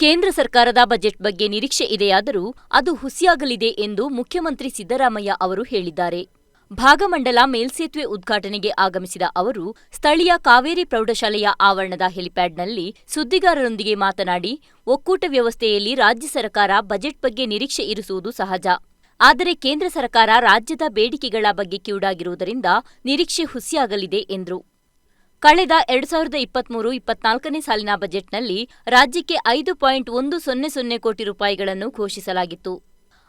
ಕೇಂದ್ರ ಸರ್ಕಾರದ ಬಜೆಟ್ ಬಗ್ಗೆ ನಿರೀಕ್ಷೆ ಇದೆಯಾದರೂ ಅದು ಹುಸಿಯಾಗಲಿದೆ ಎಂದು ಮುಖ್ಯಮಂತ್ರಿ ಸಿದ್ದರಾಮಯ್ಯ ಅವರು ಹೇಳಿದ್ದಾರೆ. ಭಾಗಮಂಡಲ ಮೇಲ್ಸೇತುವೆ ಉದ್ಘಾಟನೆಗೆ ಆಗಮಿಸಿದ ಅವರು, ಸ್ಥಳೀಯ ಕಾವೇರಿ ಪ್ರೌಢಶಾಲೆಯ ಆವರಣದ ಹೆಲಿಪ್ಯಾಡ್ನಲ್ಲಿ ಸುದ್ದಿಗಾರರೊಂದಿಗೆ ಮಾತನಾಡಿ, ಒಕ್ಕೂಟ ವ್ಯವಸ್ಥೆಯಲ್ಲಿ ರಾಜ್ಯ ಸರ್ಕಾರ ಬಜೆಟ್ ಬಗ್ಗೆ ನಿರೀಕ್ಷೆ ಇರಿಸುವುದು ಸಹಜ. ಆದರೆ ಕೇಂದ್ರ ಸರ್ಕಾರ ರಾಜ್ಯದ ಬೇಡಿಕೆಗಳ ಬಗ್ಗೆ ಕಿವುಡಾಗಿರುವುದರಿಂದ ನಿರೀಕ್ಷೆ ಹುಸಿಯಾಗಲಿದೆ, ಎಂದರು. ಕಳೆದ ಎರಡು ಸಾವಿರದ ಇಪ್ಪತ್ಮೂರು ಇಪ್ಪತ್ನಾಲ್ಕನೇ ಸಾಲಿನ ಬಜೆಟ್ನಲ್ಲಿ ರಾಜ್ಯಕ್ಕೆ ಐದು ಪಾಯಿಂಟ್ ಒಂದು ಸೊನ್ನೆ ಸೊನ್ನೆ ಕೋಟಿ ರೂಪಾಯಿಗಳನ್ನು ಘೋಷಿಸಲಾಗಿತ್ತು.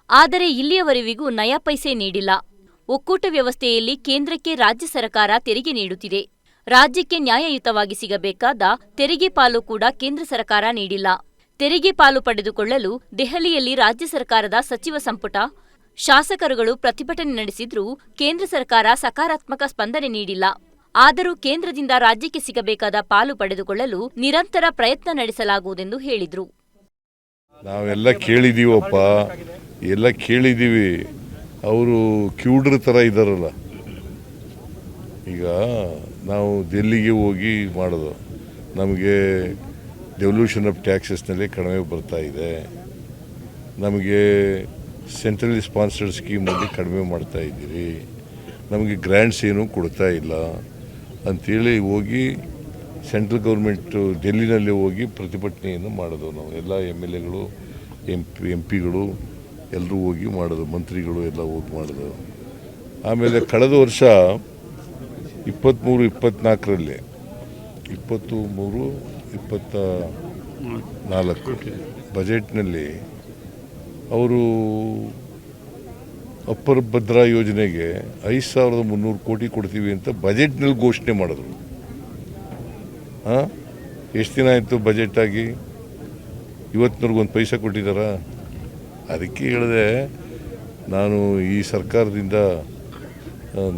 ಆದರೆ ಇಲ್ಲಿಯವರೆವಿಗೂ ನಯ ಪೈಸೆ ನೀಡಿಲ್ಲ. ಒಕ್ಕೂಟ ವ್ಯವಸ್ಥೆಯಲ್ಲಿ ಕೇಂದ್ರಕ್ಕೆ ರಾಜ್ಯ ಸರ್ಕಾರ ತೆರಿಗೆ ನೀಡುತ್ತಿದೆ. ರಾಜ್ಯಕ್ಕೆ ನ್ಯಾಯಯುತವಾಗಿ ಸಿಗಬೇಕಾದ ತೆರಿಗೆ ಪಾಲು ಕೂಡ ಕೇಂದ್ರ ಸರ್ಕಾರ ನೀಡಿಲ್ಲ. ತೆರಿಗೆ ಪಾಲು ಪಡೆದುಕೊಳ್ಳಲು ದೆಹಲಿಯಲ್ಲಿ ರಾಜ್ಯ ಸರ್ಕಾರದ ಸಚಿವ ಸಂಪುಟ, ಶಾಸಕರುಗಳು ಪ್ರತಿಭಟನೆ ನಡೆಸಿದ್ರೂ ಕೇಂದ್ರ ಸರ್ಕಾರ ಸಕಾರಾತ್ಮಕ ಸ್ಪಂದನೆ ನೀಡಿಲ್ಲ. ಆದರೂ ಕೇಂದ್ರದಿಂದ ರಾಜ್ಯಕ್ಕೆ ಸಿಗಬೇಕಾದ ಪಾಲು ಪಡೆದುಕೊಳ್ಳಲು ನಿರಂತರ ಪ್ರಯತ್ನ ನಡೆಸಲಾಗುವುದೆಂದು ಹೇಳಿದರು. ನಾವೆಲ್ಲ ಕೇಳಿದೀವಪ್ಪ. ಎಲ್ಲ ಕೇಳಿದ್ದೀವಿ ಅವರು ಕ್ಯೂಡ್ರ ಥರ ಇದ್ದಾರಲ್ಲ. ಈಗ ನಾವು ದೆಲ್ಲಿಗೆ ಹೋಗಿ ಮಾಡೋದು. ನಮಗೆ ಡೆವಲ್ಯೂಷನ್ ಆಫ್ ಟ್ಯಾಕ್ಸಸ್ನಲ್ಲಿ ಕಡಿಮೆ ಬರ್ತಾ ಇದೆ. ನಮಗೆ ಸೆಂಟ್ರಲ್ ಸ್ಪಾನ್ಸರ್ಡ್ ಸ್ಕೀಮಲ್ಲಿ ಕಡಿಮೆ ಮಾಡ್ತಾ ಇದ್ದೀರಿ. ನಮಗೆ ಗ್ರ್ಯಾಂಟ್ಸ್ ಏನೂ ಕೊಡ್ತಾ ಇಲ್ಲ. ಅಂಥೇಳಿ ಹೋಗಿ ಸೆಂಟ್ರಲ್ ಗೌರ್ಮೆಂಟು ಡೆಲ್ಲಿನಲ್ಲಿ ಹೋಗಿ ಪ್ರತಿಭಟನೆಯನ್ನು ಮಾಡೋದು ನಾವು. ಎಲ್ಲ ಎಂ ಎಲ್ ಎಗಳು ಎಂ ಪಿ ಎಂ ಪಿಗಳು ಎಲ್ಲರೂ ಹೋಗಿ ಮಾಡೋದು ಮಂತ್ರಿಗಳು ಎಲ್ಲ ಹೋಗಿ ಮಾಡೋದು ಆಮೇಲೆ ಕಳೆದ ವರ್ಷ ಇಪ್ಪತ್ತ್ಮೂರು ಇಪ್ಪತ್ತ್ನಾಲ್ಕರಲ್ಲಿ ಇಪ್ಪತ್ತು ಮೂರು ಇಪ್ಪತ್ತ ನಾಲ್ಕು ಬಜೆಟ್ನಲ್ಲಿ ಅವರು ಅಪ್ಪರ್ ಭದ್ರಾ ಯೋಜನೆಗೆ ಐದು ಸಾವಿರದ ಮುನ್ನೂರು ಕೋಟಿ ಕೊಡ್ತೀವಿ ಅಂತ ಬಜೆಟ್ನಲ್ಲಿ ಘೋಷಣೆ ಮಾಡಿದ್ರು. ಹಾಂ ಎಷ್ಟು ದಿನ ಆಯಿತು ಬಜೆಟ್ ಆಗಿ? ಇವತ್ತಿನವ್ರಿಗೆ ಒಂದು ಪೈಸಾ ಕೊಟ್ಟಿದ್ದಾರಾ? ಅದಕ್ಕೆ ಹೇಳಿದೆ, ನಾನು ಈ ಸರ್ಕಾರದಿಂದ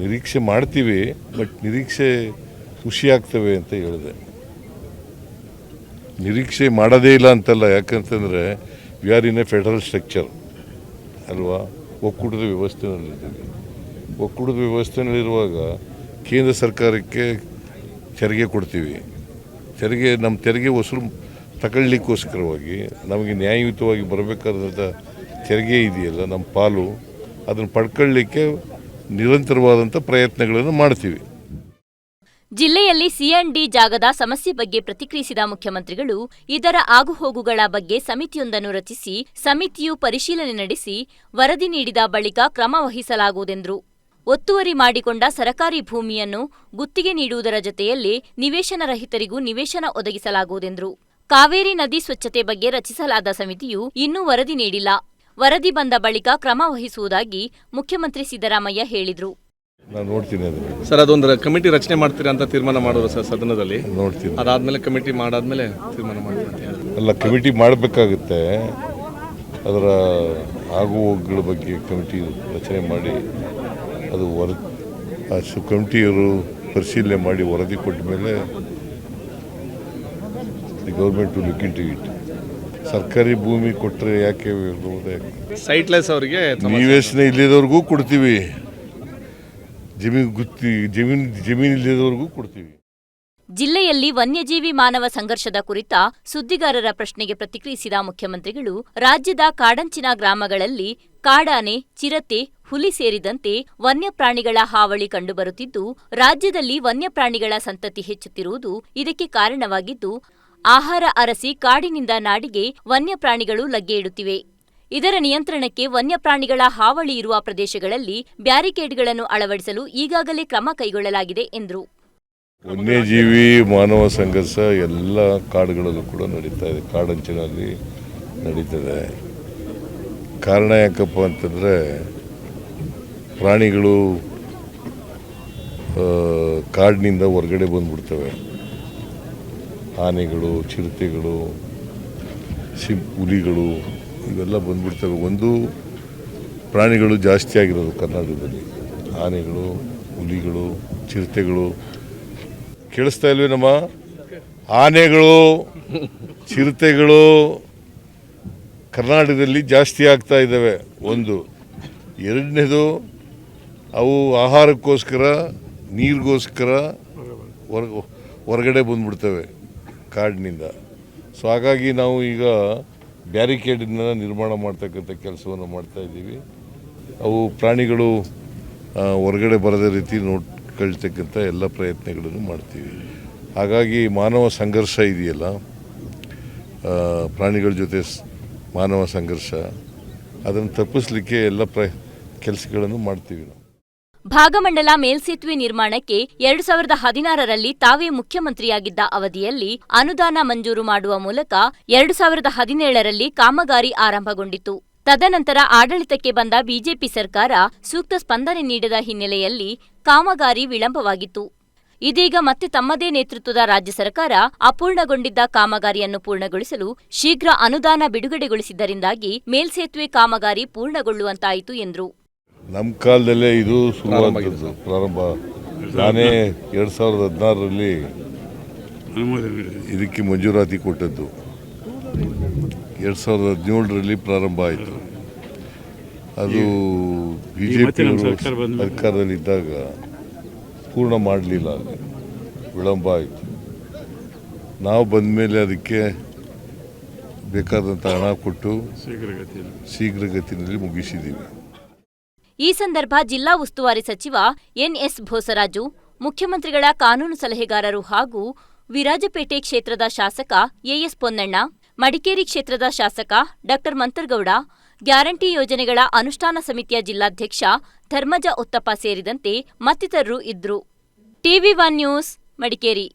ನಿರೀಕ್ಷೆ ಮಾಡ್ತೀವಿ, ಬಟ್ ನಿರೀಕ್ಷೆ ಖುಷಿಯಾಗ್ತವೆ ಅಂತ ಹೇಳಿದೆ. ನಿರೀಕ್ಷೆ ಮಾಡೋದೇ ಇಲ್ಲ ಅಂತಲ್ಲ, ಯಾಕಂತಂದರೆ we are in a federal structure ಅಲ್ವಾ? ಒಕ್ಕೂಟದ ವ್ಯವಸ್ಥೆನಲ್ಲಿದ್ದೀವಿ ಒಕ್ಕೂಟದ ವ್ಯವಸ್ಥೆನಲ್ಲಿರುವಾಗ ಕೇಂದ್ರ ಸರ್ಕಾರಕ್ಕೆ ತೆರಿಗೆ ಕೊಡ್ತೀವಿ. ತೆರಿಗೆ ನಮ್ಮ ತೆರಿಗೆ ವಸೂಲು ತಗೊಳ್ಳಿಕ್ಕೋಸ್ಕರವಾಗಿ ನಮಗೆ ನ್ಯಾಯಯುತವಾಗಿ ಬರಬೇಕಾದಂಥ ತೆರಿಗೆ ಇದೆಯಲ್ಲ, ನಮ್ಮ ಪಾಲು, ಅದನ್ನು ಪಡ್ಕೊಳ್ಳಿಕ್ಕೆ ನಿರಂತರವಾದಂಥ ಪ್ರಯತ್ನಗಳನ್ನು ಮಾಡ್ತೀವಿ. ಜಿಲ್ಲೆಯಲ್ಲಿ ಸಿಎಂಡಿ ಜಾಗದ ಸಮಸ್ಯೆ ಬಗ್ಗೆ ಪ್ರತಿಕ್ರಿಯಿಸಿದ ಮುಖ್ಯಮಂತ್ರಿಗಳು, ಇದರ ಆಗುಹೋಗುಗಳ ಬಗ್ಗೆ ಸಮಿತಿಯೊಂದನ್ನು ರಚಿಸಿ, ಸಮಿತಿಯು ಪರಿಶೀಲನೆ ನಡೆಸಿ, ವರದಿ ನೀಡಿದ ಬಳಿಕ ಕ್ರಮ ವಹಿಸಲಾಗುವುದೆಂದರು. ಒತ್ತುವರಿ ಮಾಡಿಕೊಂಡ ಸರಕಾರಿ ಭೂಮಿಯನ್ನು ಗುತ್ತಿಗೆ ನೀಡುವುದರ ಜೊತೆಯಲ್ಲಿ ನಿವೇಶನ ರಹಿತರಿಗೂ ನಿವೇಶನ ಒದಗಿಸಲಾಗುವುದೆಂದರು. ಕಾವೇರಿ ನದಿ ಸ್ವಚ್ಛತೆ ಬಗ್ಗೆ ರಚಿಸಲಾದ ಸಮಿತಿಯು ಇನ್ನೂ ವರದಿ ನೀಡಿಲ್ಲ. ವರದಿ ಬಂದ ಬಳಿಕ ಕ್ರಮ ವಹಿಸುವುದಾಗಿ ಮುಖ್ಯಮಂತ್ರಿ ಸಿದ್ದರಾಮಯ್ಯ ಹೇಳಿದರು. ನಾನು ನೋಡ್ತೀನಿ ಅದನ್ನು. ಸರ್ ಅದೊಂದು ಕಮಿಟಿ ರಚನೆ ಮಾಡ್ತೀರಾ ಅಂತ ತೀರ್ಮಾನ ಮಾಡೋರು ಸರ್ ಸದನದಲ್ಲಿ. ನೋಡ್ತೀನಿ. ಅದಾದ್ಮೇಲೆ ಕಮಿಟಿ ಮಾಡಾದ್ಮೇಲೆ ತೀರ್ಮಾನ ಮಾಡ್ತೀನಿ ಅಲ್ಲ ಕಮಿಟಿ ಮಾಡಬೇಕಾಗುತ್ತೆ. ಅದರ ಆಗು ಹೋಗುಗಳ ಬಗ್ಗೆ ಕಮಿಟಿ ರಚನೆ ಮಾಡಿ ಅದು ವರ ಆ ಸು ಕಮಿಟಿಯವರು ಪರಿಶೀಲನೆ ಮಾಡಿ ವರದಿ ಕೊಟ್ಟ ಮೇಲೆ the government to look into it ಸರ್ಕಾರಿ ಭೂಮಿ ಕೊಟ್ಟರೆ ಯಾಕೆ ವಿರೋಧ? ಸೈಟ್ಲೆಸ್ ಅವರಿಗೆ ನಿವೇಶನ ಇಲ್ಲದವ್ರಿಗೂ ಕೊಡ್ತೀವಿ. ಜಮೀನು ಗುತ್ತಿ, ಜಮೀನು ಕೊಡ್ತೀವಿ. ಜಿಲ್ಲೆಯಲ್ಲಿ ವನ್ಯಜೀವಿ ಮಾನವ ಸಂಘರ್ಷದ ಕುರಿತ ಸುದ್ದಿಗಾರರ ಪ್ರಶ್ನೆಗೆ ಪ್ರತಿಕ್ರಿಯಿಸಿದ ಮುಖ್ಯಮಂತ್ರಿಗಳು, ರಾಜ್ಯದ ಕಾಡಂಚಿನ ಗ್ರಾಮಗಳಲ್ಲಿ ಕಾಡಾನೆ, ಚಿರತೆ, ಹುಲಿ ಸೇರಿದಂತೆ ವನ್ಯಪ್ರಾಣಿಗಳ ಹಾವಳಿ ಕಂಡುಬರುತ್ತಿದ್ದು, ರಾಜ್ಯದಲ್ಲಿ ವನ್ಯಪ್ರಾಣಿಗಳ ಸಂತತಿ ಹೆಚ್ಚುತ್ತಿರುವುದು ಇದಕ್ಕೆ ಕಾರಣವಾಗಿದ್ದು, ಆಹಾರ ಅರಸಿ ಕಾಡಿನಿಂದ ನಾಡಿಗೆ ವನ್ಯಪ್ರಾಣಿಗಳು ಲಗ್ಗೆ ಇಡುತ್ತಿವೆ. ಇದರ ನಿಯಂತ್ರಣಕ್ಕೆ ವನ್ಯಪ್ರಾಣಿಗಳ ಹಾವಳಿ ಇರುವ ಪ್ರದೇಶಗಳಲ್ಲಿ ಬ್ಯಾರಿಕೇಡ್ಗಳನ್ನು ಅಳವಡಿಸಲು ಈಗಾಗಲೇ ಕ್ರಮ ಕೈಗೊಳ್ಳಲಾಗಿದೆ, ಎಂದರು. ವನ್ಯಜೀವಿ ಮಾನವ ಸಂಘರ್ಷ ಎಲ್ಲ ಕಾಡುಗಳಲ್ಲೂ ಕೂಡ ನಡೀತಾ ಇದೆ, ಕಾಡಂಚಿನಲ್ಲಿ ನಡೀತದೆ. ಕಾರಣ ಯಾಕಪ್ಪ ಅಂತಂದರೆ ಪ್ರಾಣಿಗಳು ಕಾಡಿನಿಂದ ಹೊರಗಡೆ ಬಂದ್ಬಿಡ್ತವೆ. ಆನೆಗಳು, ಚಿರತೆಗಳು, ಸಿಂ, ಹುಲಿಗಳು ಇವೆಲ್ಲ ಬಂದ್ಬಿಡ್ತವೆ. ಒಂದು ಪ್ರಾಣಿಗಳು ಜಾಸ್ತಿ ಆಗಿರೋದು ಕರ್ನಾಟಕದಲ್ಲಿ. ಆನೆಗಳು, ಹುಲಿಗಳು, ಚಿರತೆಗಳು. ಕೇಳಿಸ್ತಾ ಇಲ್ವೇನಮ್ಮ ಆನೆಗಳು, ಚಿರತೆಗಳು ಕರ್ನಾಟಕದಲ್ಲಿ ಜಾಸ್ತಿ ಆಗ್ತಾ ಇದ್ದಾವೆ. ಒಂದು. ಎರಡನೇದು ಅವು ಆಹಾರಕ್ಕೋಸ್ಕರ, ನೀರಿಗೋಸ್ಕರ ಹೊರ, ಹೊರಗಡೆ ಬಂದ್ಬಿಡ್ತವೆ ಕಾಡಿನಿಂದ. ಸೊ ಹಾಗಾಗಿ ನಾವು ಈಗ ಬ್ಯಾರಿಕೇಡನ್ನ ನಿರ್ಮಾಣ ಮಾಡ್ತಕ್ಕಂಥ ಕೆಲಸವನ್ನು ಮಾಡ್ತಾ ಇದ್ದೀವಿ. ಅವು ಪ್ರಾಣಿಗಳು ಹೊರಗಡೆ ಬರದ ರೀತಿ ನೋಡ್ಕೊಳ್ತಕ್ಕಂಥ ಎಲ್ಲ ಪ್ರಯತ್ನಗಳನ್ನು ಮಾಡ್ತೀವಿ. ಹಾಗಾಗಿ ಮಾನವ ಸಂಘರ್ಷ ಇದೆಯಲ್ಲ ಪ್ರಾಣಿಗಳ ಜೊತೆ ಮಾನವ ಸಂಘರ್ಷ, ಅದನ್ನು ತಪ್ಪಿಸ್ಲಿಕ್ಕೆ ಎಲ್ಲ ಪ್ರ ಕೆಲಸಗಳನ್ನು ಮಾಡ್ತೀವಿ ನಾವು. ಭಾಗಮಂಡಲ ಮೇಲ್ಸೇತುವೆ ನಿರ್ಮಾಣಕ್ಕೆ ಎರಡು ಸಾವಿರದ ಹದಿನಾರರಲ್ಲಿ ತಾವೇ ಮುಖ್ಯಮಂತ್ರಿಯಾಗಿದ್ದ ಅವಧಿಯಲ್ಲಿ ಅನುದಾನ ಮಂಜೂರು ಮಾಡುವ ಮೂಲಕ ಎರಡು ಸಾವಿರದ ಹದಿನೇಳರಲ್ಲಿ ಕಾಮಗಾರಿ ಆರಂಭಗೊಂಡಿತು. ತದನಂತರ ಆಡಳಿತಕ್ಕೆ ಬಂದ ಬಿಜೆಪಿ ಸರ್ಕಾರ ಸೂಕ್ತ ಸ್ಪಂದನೆ ನೀಡದ ಹಿನ್ನೆಲೆಯಲ್ಲಿ ಕಾಮಗಾರಿ ವಿಳಂಬವಾಗಿತ್ತು. ಇದೀಗ ಮತ್ತೆ ತಮ್ಮದೇ ನೇತೃತ್ವದ ರಾಜ್ಯ ಸರ್ಕಾರ ಅಪೂರ್ಣಗೊಂಡಿದ್ದ ಕಾಮಗಾರಿಯನ್ನು ಪೂರ್ಣಗೊಳಿಸಲು ಶೀಘ್ರ ಅನುದಾನ ಬಿಡುಗಡೆಗೊಳಿಸಿದ್ದರಿಂದಾಗಿ ಮೇಲ್ಸೇತುವೆ ಕಾಮಗಾರಿ ಪೂರ್ಣಗೊಳ್ಳುವಂತಾಯಿತು ಎಂದರು. ನಮ್ಮ ಕಾಲದಲ್ಲೇ ಇದು ಶುರುವಾದದ್ದು ಪ್ರಾರಂಭ ನಾನೇ ಎರಡು ಸಾವಿರದ ಹದಿನಾರರಲ್ಲಿ ಇದಕ್ಕೆ ಮಂಜೂರಾತಿ ಕೊಟ್ಟದ್ದು. ಎರಡು ಸಾವಿರದ ಹದಿನೇಳರಲ್ಲಿ ಪ್ರಾರಂಭ ಆಯಿತು. ಅದು ಬಿ ಜೆ ಪಿ ಸರ್ಕಾರದಲ್ಲಿದ್ದಾಗ ಪೂರ್ಣ ಮಾಡಲಿಲ್ಲ ವಿಳಂಬ ಆಯಿತು. ನಾವು ಬಂದ ಮೇಲೆ ಅದಕ್ಕೆ ಬೇಕಾದಂಥ ಹಣ ಕೊಟ್ಟು ಶೀಘ್ರಗತಿಯಲ್ಲಿ. ಮುಗಿಸಿದ್ದೀವಿ ಈ ಸಂದರ್ಭ ಜಿಲ್ಲಾ ಉಸ್ತುವಾರಿ ಸಚಿವ ಎನ್ಎಸ್ ಭೋಸರಾಜು, ಮುಖ್ಯಮಂತ್ರಿಗಳ ಕಾನೂನು ಸಲಹೆಗಾರರು ಹಾಗೂ ವಿರಾಜಪೇಟೆ ಕ್ಷೇತ್ರದ ಶಾಸಕ ಎಎಸ್ ಪೊನ್ನಣ್ಣ, ಮಡಿಕೇರಿ ಕ್ಷೇತ್ರದ ಶಾಸಕ ಡಾ ಮಂತರ್ಗೌಡ, ಗ್ಯಾರಂಟಿ ಯೋಜನೆಗಳ ಅನುಷ್ಠಾನ ಸಮಿತಿಯ ಜಿಲ್ಲಾಧ್ಯಕ್ಷ ಧರ್ಮಜ ಉತ್ತಪ್ಪ ಸೇರಿದಂತೆ ಮತ್ತಿತರರು ಇದ್ರು ಟಿವಿ ಒನ್ ನ್ಯೂಸ್, ಮಡಿಕೇರಿ.